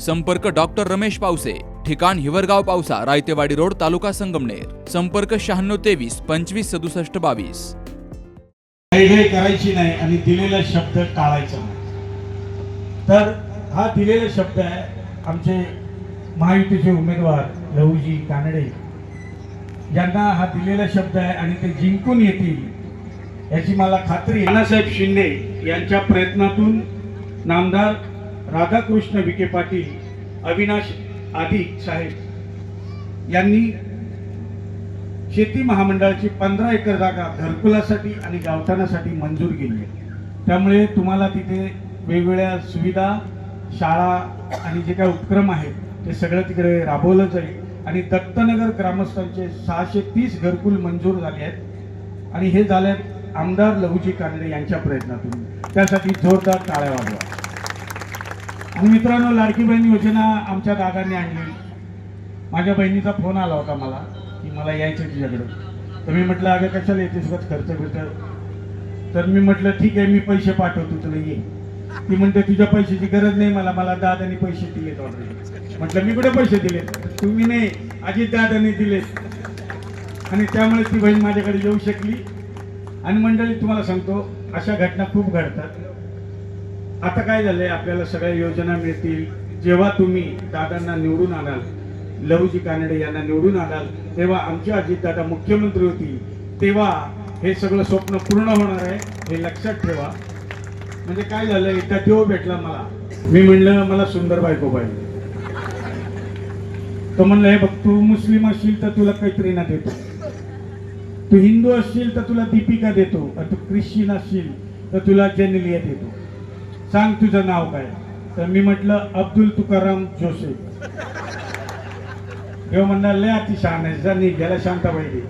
संपर्क डॉक्टर रमेश पावसे ठिकाण हिवरगाव पावसा रायतेवाडी रोड तालुका संगमनेर. संपर्क शहाण्णव तेवीस पंचवीस सदुसष्ट बावीस. करायची नाही आणि दिलेला शब्द टाळायचा नाही. तर हा दिलेला शब्द आहे आमचे महायुतीचे उमेदवार लहूजी कानडे. यांना हा दिलेला शब्द आहे आणि ते जिंकून येतील याची मला खात्री अण्णासाहेब शिंदे यांच्या प्रयत्नातून नामदार राधाकृष्ण विखे पाटील अविनाश आदी साहेब यांनी शेती महामंडळाची पंधरा एकर जागा घरकुलासाठी आणि गावठाणासाठी मंजूर केली आहे. त्यामुळे तुम्हाला तिथे वेगवेगळ्या सुविधा शाळा आणि जे काही उपक्रम आहेत ते सगळं तिकडे राबवलं जाईल. आणि दत्तनगर ग्रामस्थांचे सहाशे तीस घरकुल मंजूर झाले आहेत. आणि हे झाले आहेत आमदार लघुजी कांदळे यांच्या प्रयत्नातून. त्यासाठी जोरदार टाळ्या वाजवा. आणि मित्रांनो लाडकी बहीण योजना आमच्या दादांनी आणली माझ्या बहिणीचा फोन आला होता मला की मला यायचं तुझ्याकडं. तर मी म्हटलं अगं कशाला येते सुद्धा खर्च बिर्च. तर मी म्हटलं ठीक आहे मी पैसे पाठवतो तुला ये. ती म्हणते तुझ्या पैशाची गरज नाही मला मला दादानी पैसे दिलेत ऑलरेडी म्हटलं मी कुठे पैसे दिलेत? तुम्ही नाही अजित दादानी दिलेत. आणि त्यामुळे ती बहीण माझ्याकडे येऊ शकली. आणि मंडळी तुम्हाला सांगतो अशा घटना खूप घडतात. आता काय झालंय? आपल्याला सगळ्या योजना मिळतील. जेव्हा तुम्ही दादांना निवडून आणाल लहूजी कानडे यांना निवडून आणाल तेव्हा आमचे अजितदादा मुख्यमंत्री होतील. तेव्हा हे सगळं स्वप्न पूर्ण होणार आहे हे लक्षात ठेवा. म्हणजे काय झालं एकदा देव भेटला मला. मी म्हणलं मला सुंदर बायको पाहिजे. तो म्हणलं हे बघ तू मुस्लिम असशील तर तुला कैत्रीना देतो. तू हिंदू असशील तर तुला दीपिका देतो. तू ख्रिश्चन असशील तर तुला जेनेलिया देतो. सांग तुझं नाव काय? तर मी म्हटलं अब्दुल तुकाराम जोसे देव म्हणणार लय अति शहाण आहे जा नी गेला शांताबाई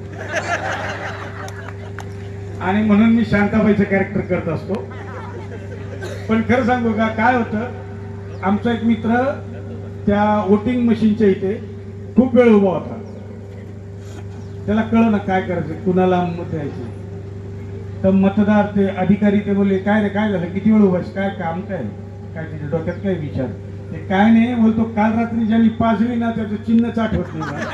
आणि म्हणून मी शांताबाईचं कॅरेक्टर करत असतो. पण खरं सांगू का काय होतं आमचा एक मित्र त्या वोटिंग मशीनच्या इथे खूप वेळ उभा होता. त्याला कळलं ना काय करायचं कुणाला मत द्यायचे. तर मतदार ते अधिकारी ते बोलले काय रे काय झालं? किती वेळ उभा काय काम काय? काय तिच्या डोक्यात काय विचार? ते काय नाही बोलतो काल रात्री ज्यांनी पाजली ना त्याचं चिन्ह चाठवत नाही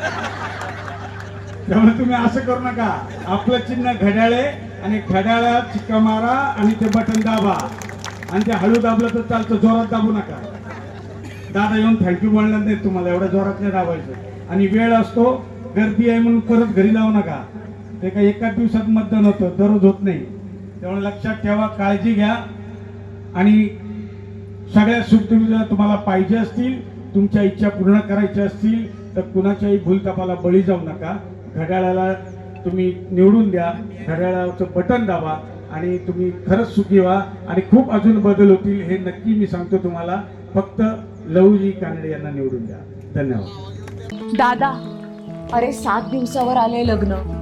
त्यामुळे तुम्ही असं करू नका. आपलं चिन्ह घड्याळे आणि घड्याळात चिक्का मारा आणि ते बटन दाबा. आणि ते हळू दाबलं तर चालतं जोरात दाबू नका. दादा येऊन थँक्यू म्हणणार नाही तुम्हाला एवढ्या जोरात नाही दाबायचं. आणि वेळ असतो गर्दी आहे म्हणून परत घरी जाऊ नका. ते काही एकाच दिवसात मतदान होतं दररोज होत नाही. त्यामुळे लक्षात ठेवा काळजी घ्या. आणि सगळ्या सुखसुविधा तुम्हाला पाहिजे असतील तुमच्या इच्छा पूर्ण करायच्या असतील तर कुणाच्याही भूलतापाला बळी जाऊ नका. घड्याळाला तुम्ही निवडून द्या घड्याळाचं बटन दाबा आणि तुम्ही खरंच सुखी व्हा. आणि खूप अजून बदल होतील हे नक्की मी सांगतो तुम्हाला. फक्त लवजी कानडे यांना निवडून द्या. धन्यवाद. दादा अरे सात दिवसावर आले लग्न.